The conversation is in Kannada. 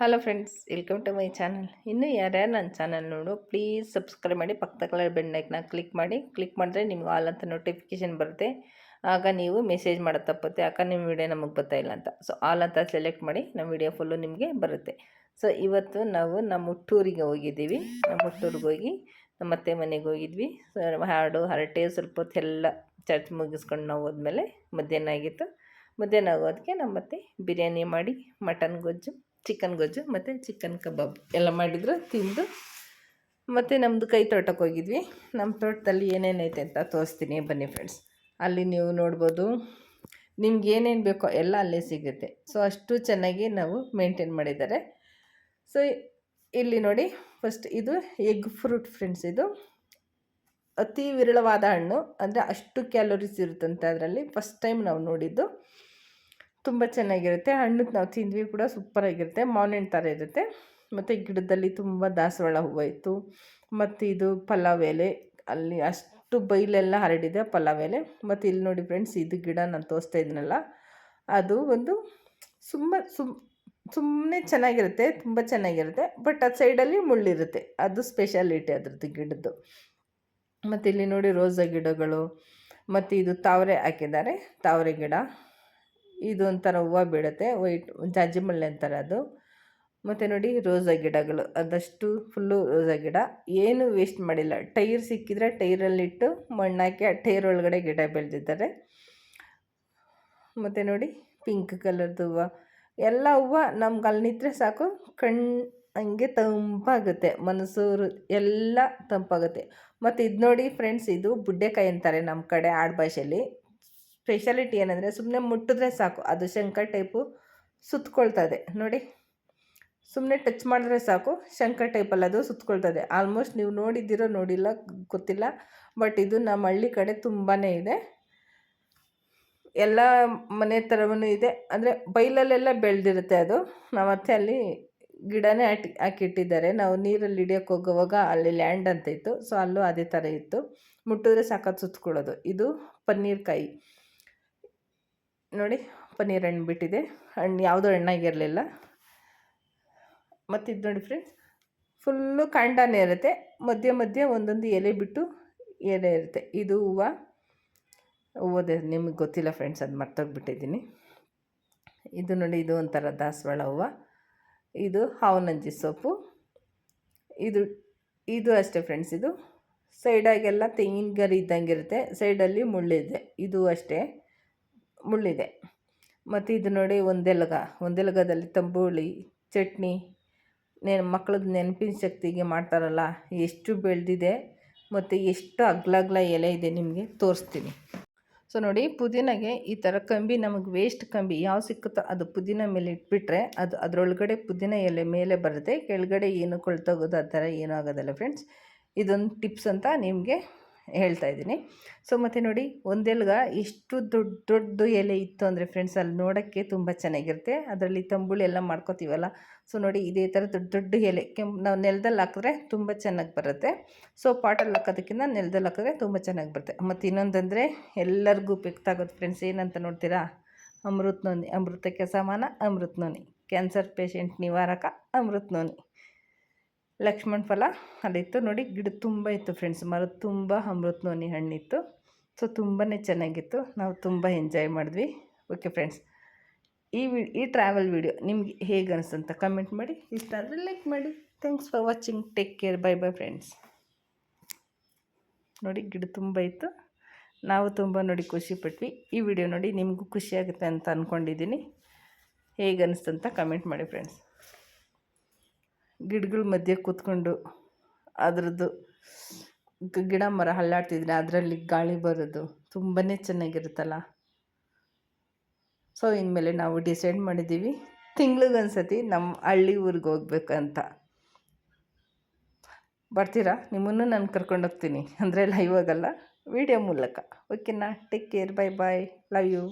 Hello friends welcome to my channel ಇನ್ನೂ ಯಾರ್ಯಾರು ನನ್ನ ಚಾನಲ್ ನೋಡು ಪ್ಲೀಸ್ ಸಬ್ಸ್ಕ್ರೈಬ್ ಮಾಡಿ ಪಕ್ಕದ ಕಲರ್ ಬೆಂಡೈಕ್ನ ಕ್ಲಿಕ್ ಮಾಡಿ. ಕ್ಲಿಕ್ ಮಾಡಿದ್ರೆ ನಿಮ್ಗೆ ಆಲ್ ಅಂತ ನೋಟಿಫಿಕೇಷನ್ ಬರುತ್ತೆ. ಆಗ ನೀವು ಮೆಸೇಜ್ ಮಾಡೋ ತಪ್ಪುತ್ತೆ ಅಕ್ಕ ನಿಮ್ಮ ವಿಡಿಯೋ ನಮಗೆ ಬರ್ತಾ ಅಂತ. ಸೊ ಆಲ್ ಅಂತ ಸೆಲೆಕ್ಟ್ ಮಾಡಿ, ನಮ್ಮ ವಿಡಿಯೋ ಫುಲ್ಲು ನಿಮಗೆ ಬರುತ್ತೆ. ಸೊ ಇವತ್ತು ನಾವು ನಮ್ಮ ಹುಟ್ಟೂರಿಗೆ ಹೋಗಿದ್ದೀವಿ. ನಮ್ಮ ಹುಟ್ಟೂರಿಗೆ ಹೋಗಿ, ನಮ್ಮ ಅತ್ತೆ ಮನೆಗೆ ಹೋಗಿದ್ವಿ. ಸೊ ಹಾಡು, ಹರಟೆ, ಸ್ವಲ್ಪ ಹೊತ್ತೆಲ್ಲ ಚರ್ಚ್ ಮುಗಿಸ್ಕೊಂಡು ನಾವು ಹೋದ್ಮೇಲೆ ಮಧ್ಯಾಹ್ನ ಆಗಿತ್ತು. ಮಧ್ಯಾಹ್ನ ಆಗೋದಕ್ಕೆ ನಮ್ಮತ್ತೆ ಬಿರಿಯಾನಿ ಮಾಡಿ ಮಟನ್ ಗೊಜ್ಜು. ಚಿಕನ್ ಗೊಜ್ಜು, ಮತ್ತು ಚಿಕನ್ ಕಬಾಬ್ ಎಲ್ಲ ಮಾಡಿದ್ರು, ತಿಂದು. ಮತ್ತು ನಮ್ಮದು ಕೈ ತೋಟಕ್ಕೆ ಹೋಗಿದ್ವಿ. ನಮ್ಮ ತೋಟದಲ್ಲಿ ಏನೇನೈತೆ ಅಂತ ತೋರಿಸ್ತೀನಿ, ಬನ್ನಿ ಫ್ರೆಂಡ್ಸ್ ಅಲ್ಲಿ ನೀವು ನೋಡ್ಬೋದು. ನಿಮ್ಗೆ ಏನೇನು ಬೇಕೋ ಎಲ್ಲ ಅಲ್ಲೇ ಸಿಗುತ್ತೆ. ಸೊ ಅಷ್ಟು ಚೆನ್ನಾಗಿ ನಾವು ಮೇಂಟೈನ್ ಮಾಡಿದ್ದಾರೆ. ಸೊ ಇಲ್ಲಿ ನೋಡಿ ಫಸ್ಟ್ ಇದು ಎಗ್ ಫ್ರೂಟ್ ಫ್ರೆಂಡ್ಸ್ ಇದು. ಅತಿ ವಿರಳವಾದ ಹಣ್ಣು. ಅಂದರೆ ಅಷ್ಟು ಕ್ಯಾಲೋರೀಸ್ ಇರುತ್ತಂತೆ ಅದರಲ್ಲಿ ಫಸ್ಟ್ ಟೈಮ್ ನಾವು ನೋಡಿದ್ದು. ತುಂಬ ಚೆನ್ನಾಗಿರುತ್ತೆ. ಹಣ್ಣು ನಾವು ತಿಂದ್ವಿ ಕೂಡ ಸೂಪರಾಗಿರುತ್ತೆ. ಮಾವಿನ ಥರ ಇರುತ್ತೆ. ಮತ್ತು ಗಿಡದಲ್ಲಿ ತುಂಬ ದಾಸವಾಳ ಹೂವು ಇತ್ತು. ಮತ್ತು ಇದು ಪಲಾವ್ ಎಲೆ. ಅಲ್ಲಿ ಅಷ್ಟು ಬೈಲೆಲ್ಲ ಹರಡಿದೆ ಪಲಾವ್ ಎಲೆ. ಮತ್ತು ಇಲ್ಲಿ ನೋಡಿ ಫ್ರೆಂಡ್ಸ್ ಇದು ಗಿಡ ನಾನು ತೋರಿಸ್ತಾ ಇದ್ದೀನಲ್ಲ ಅದು ಒಂದು ಸುಮ್ಮ ಸುಮ್ ಸುಮ್ಮನೆ ಚೆನ್ನಾಗಿರುತ್ತೆ, ತುಂಬ ಚೆನ್ನಾಗಿರುತ್ತೆ. ಬಟ್ ಅದು ಸೈಡಲ್ಲಿ ಮುಳ್ಳಿರುತ್ತೆ. ಅದು ಸ್ಪೆಷಾಲಿಟಿ ಅದರದ್ದು ಗಿಡದ್ದು. ಮತ್ತು ಇಲ್ಲಿ ನೋಡಿ ರೋಸಾ ಗಿಡಗಳು. ಮತ್ತು ಇದು ತಾವರೆ ಹಾಕಿದ್ದಾರೆ. ತಾವರೆ ಗಿಡ. ಇದು ಒಂಥರ ಹೂವು ಬೀಳುತ್ತೆ, ವೈಟ್ ಜಾಜಿ ಮಲ್ಲೆ ಅಂತಾರೆ ಅದು. ಮತ್ತು ನೋಡಿ ರೋಸಾ ಗಿಡಗಳು, ಅದಷ್ಟು ಫುಲ್ಲು ರೋಸಾ ಗಿಡ. ಏನು ವೇಸ್ಟ್ ಮಾಡಿಲ್ಲ. ಟೈರ್ ಸಿಕ್ಕಿದ್ರೆ ಟೈರಲ್ಲಿಟ್ಟು ಮಣ್ಣಾಕಿ ಆ ಟೈರ್ ಒಳಗಡೆ ಗಿಡ ಬೆಳೆದಿದ್ದಾರೆ. ಮತ್ತು ನೋಡಿ ಪಿಂಕ್ ಕಲರ್ದು ಹೂವು. ಎಲ್ಲ ಹೂವು ನಮ್ಗೆ ಅಲ್ಲಿ ನಿಂತರೆ ಸಾಕು ಕಣ್ಣು ಹಂಗೆ ತಂಪಾಗುತ್ತೆ ಮನಸ್ಸು ಎಲ್ಲ ತಂಪಾಗುತ್ತೆ. ಮತ್ತು ಇದು ನೋಡಿ ಫ್ರೆಂಡ್ಸ್ ಇದು ಬುಡ್ಡೆಕಾಯಿ ಅಂತಾರೆ ನಮ್ಮ ಕಡೆ ಆಡುಭಾಷೆಯಲ್ಲಿ ಸ್ಪೆಷಾಲಿಟಿ ಏನಂದರೆ ಸುಮ್ಮನೆ ಮುಟ್ಟಿದ್ರೆ ಸಾಕು, ಅದು ಶಂಕ ಟೈಪು ಸುತ್ತಕೊಳ್ತದೆ ನೋಡಿ ಸುಮ್ಮನೆ ಟಚ್ ಮಾಡಿದ್ರೆ ಸಾಕು ಶಂಕ ಟೈಪಲ್ಲಿ ಅದು ಸುತ್ತಕೊಳ್ತದೆ ಆಲ್ಮೋಸ್ಟ್ ನೀವು ನೋಡಿದ್ದೀರೋ ನೋಡಿಲ್ಲ, ಗೊತ್ತಿಲ್ಲ, ಬಟ್ ಇದು ನಮ್ಮ ಹಳ್ಳಿ ಕಡೆ ತುಂಬಾ ಇದೆ. ಎಲ್ಲ ಮನೆ ಥರವೂ ಇದೆ. ಅಂದರೆ ಬೈಲಲ್ಲೆಲ್ಲ ಬೆಳೆದಿರುತ್ತೆ ಅದು. ನಾವು ಮತ್ತೆ ಅಲ್ಲಿ ಗಿಡನೇ ಹಾಕಿ, ಹಾಕಿಟ್ಟಿದ್ದಾರೆ. ನಾವು ನೀರಲ್ಲಿ ಹಿಡಿಯೋಕ್ಕೆ ಹೋಗುವಾಗ ಅಲ್ಲಿ ಲ್ಯಾಂಡ್ ಅಂತ ಇತ್ತು. ಸೊ ಅಲ್ಲೂ ಅದೇ ಥರ ಇತ್ತು. ಮುಟ್ಟಿದ್ರೆ ಸಾಕತ್ತು ಸುತ್ತಕೊಳ್ಳೋದು ಇದು ಪನ್ನೀರ್ಕಾಯಿ ನೋಡಿ, ಪನ್ನೀರ್ ಹಣ್ಣು ಬಿಟ್ಟಿದೆ. ಹಣ್ಣು ಯಾವುದೋ ಹಣ್ಣಾಗಿರಲಿಲ್ಲ. ಮತ್ತು ಇದು ನೋಡಿ ಫ್ರೆಂಡ್ಸ್ ಫುಲ್ಲು ಕಾಂಡನೇ ಇರುತ್ತೆ. ಮಧ್ಯೆ ಮಧ್ಯೆ ಒಂದೊಂದು ಎಲೆ ಬಿಟ್ಟು ಎಲೆ ಇರುತ್ತೆ. ಇದು ಹೂವು. ಹೂವದೆ ನಿಮಗೆ ಗೊತ್ತಿಲ್ಲ ಫ್ರೆಂಡ್ಸ್ ಅದು ಮರ್ತೋಗ್ಬಿಟ್ಟಿದ್ದೀನಿ ಇದು ನೋಡಿ, ಇದು ಒಂಥರ ದಾಸವಾಳ ಹೂವು. ಇದು ಹಾವನಂಜಿ ಸೊಪ್ಪು. ಇದು ಇದು ಅಷ್ಟೇ ಫ್ರೆಂಡ್ಸ್ ಇದು. ಸೈಡಾಗೆಲ್ಲ ತೆಂಗಿನ ಗರಿ ಇದ್ದಂಗೆ ಇರುತ್ತೆ ಸೈಡಲ್ಲಿ ಮುಳ್ಳಿದೆ. ಇದು ಅಷ್ಟೇ. ಮುಳ್ಳಿದೆ. ಮತ್ತು ಇದು ನೋಡಿ ಒಂದೆಲಗ. ಒಂದೆಲಗದಲ್ಲಿ ತಂಬುಳಿ, ಚಟ್ನಿ, ನೆ ಮಕ್ಳದ್ದು ನೆನಪಿನ ಶಕ್ತಿಗೆ ಮಾಡ್ತಾರಲ್ಲ, ಎಷ್ಟು ಬೆಳೆದಿದೆ ಮತ್ತು ಎಷ್ಟು ಅಗ್ಲಗ್ಲ ಎಲೆ ಇದೆ ನಿಮಗೆ ತೋರಿಸ್ತೀನಿ. ಸೊ ನೋಡಿ, ಪುದೀನಾಗೆ ಈ ಥರ ಕಂಬಿ, ನಮಗೆ ವೇಸ್ಟ್ ಕಂಬಿ ಯಾವ ಸಿಕ್ಕುತ್ತೋ ಅದು ಪುದೀನ ಮೇಲೆ ಇಟ್ಬಿಟ್ರೆ ಅದು ಅದರೊಳಗಡೆ ಪುದೀನ ಎಲೆ ಮೇಲೆ ಬರುತ್ತೆ. ಕೆಳಗಡೆ ಏನು ಕೊಳ್ತೋಗೋದು ಆ ಥರ ಏನೂ ಆಗೋದಲ್ಲ ಫ್ರೆಂಡ್ಸ್ ಇದೊಂದು ಟಿಪ್ಸ್ ಅಂತ ನಿಮಗೆ ಹೇಳ್ತಾ ಇದ್ದೀನಿ. ಸೊ ಮತ್ತು ನೋಡಿ, ಒಂದೆಲ್ಗ ಇಷ್ಟು ದೊಡ್ಡ ದೊಡ್ಡ ಎಲೆ ಇತ್ತು ಅಂದರೆ ಫ್ರೆಂಡ್ಸ್ ಅಲ್ಲಿ ನೋಡೋಕ್ಕೆ ತುಂಬ ಚೆನ್ನಾಗಿರುತ್ತೆ. ಅದರಲ್ಲಿ ತಂಬುಳಿ ಎಲ್ಲ ಮಾಡ್ಕೋತೀವಲ್ಲ? ಸೊ ನೋಡಿ, ಇದೇ ಥರ ದೊಡ್ಡ ದೊಡ್ಡ ಎಲೆ. ಕೆಂಪು ನಾವು ನೆಲದಲ್ಲಿ ಹಾಕಿದ್ರೆ ತುಂಬ ಚೆನ್ನಾಗಿ ಬರುತ್ತೆ. ಸೊ ಪಾಟಲ್ಲಿ ಹಾಕೋದಕ್ಕಿಂತ ನೆಲದಲ್ಲಿ ಹಾಕಿದ್ರೆ ತುಂಬ ಚೆನ್ನಾಗಿ ಬರುತ್ತೆ. ಮತ್ತು ಇನ್ನೊಂದಂದರೆ ಎಲ್ಲರಿಗೂ ಉಪಯುಕ್ತ ಆಗೋದು ಫ್ರೆಂಡ್ಸ್ ಏನಂತ ನೋಡ್ತೀರಾ? ಅಮೃತ ನೋನಿ ಅಮೃತಕ್ಕೆ ಸಮಾನ ಅಮೃತ ನೋನಿ ಕ್ಯಾನ್ಸರ್ ಪೇಷಂಟ್ ನಿವಾರಕ ಅಮೃತ ನೋನಿ ಲಕ್ಷ್ಮಣ ಫಲ ಅಲ್ಲಿತ್ತು. ನೋಡಿ, ಗಿಡ ತುಂಬ ಇತ್ತು ಫ್ರೆಂಡ್ಸ್ ಮರದ ತುಂಬ ಅಮೃತ ನೋನಿ ಹಣ್ಣಿತ್ತು. ಸೊ ತುಂಬಾ ಚೆನ್ನಾಗಿತ್ತು. ನಾವು ತುಂಬ ಎಂಜಾಯ್ ಮಾಡಿದ್ವಿ. ಓಕೆ ಫ್ರೆಂಡ್ಸ್ ಈ ವಿ, ಈ ಟ್ರಾವೆಲ್ ವಿಡಿಯೋ ನಿಮ್ಗೆ ಹೇಗೆ ಅನಿಸ್ತಂತ ಕಮೆಂಟ್ ಮಾಡಿ. ಇಷ್ಟ ಆದರೆ ಲೈಕ್ ಮಾಡಿ. Thanks for watching take care bye bye friends ನೋಡಿ, ಗಿಡ ತುಂಬ ಇತ್ತು. ನಾವು ತುಂಬ ನೋಡಿ ಖುಷಿಪಟ್ವಿ ಈ ವಿಡಿಯೋ ನೋಡಿ ನಿಮಗೂ ಖುಷಿಯಾಗುತ್ತೆ ಅಂತ ಅಂದ್ಕೊಂಡಿದ್ದೀನಿ ಹೇಗೆ ಅನಿಸ್ತಂತ ಕಮೆಂಟ್ ಮಾಡಿ ಫ್ರೆಂಡ್ಸ್ ಗಿಡಗಳ ಮಧ್ಯೆ ಕೂತ್ಕೊಂಡು ಅದರದ್ದು ಗಿಡ ಮರ ಹಳ್ಳಾಡ್ತಿದ್ರೆ ಅದರಲ್ಲಿ ಗಾಳಿ ಬರೋದು ತುಂಬಾ ಚೆನ್ನಾಗಿರುತ್ತಲ್ಲ. ಸೊ ಇನ್ಮೇಲೆ ನಾವು ಡಿಸೈಡ್ ಮಾಡಿದ್ದೀವಿ ತಿಂಗ್ಳಿಗೊಂದ್ಸತಿ ನಮ್ಮ ಹಳ್ಳಿ ಊರಿಗೆ ಹೋಗ್ಬೇಕಂತ. ಬರ್ತೀರಾ? ನಿಮ್ಮನ್ನು ನಾನು ಕರ್ಕೊಂಡು ಹೋಗ್ತೀನಿ. ಅಂದರೆ ಲೈವ್ ಆಗಲ್ಲ ವಿಡಿಯೋ ಮೂಲಕ. ಓಕೆನಾ take care bye bye love you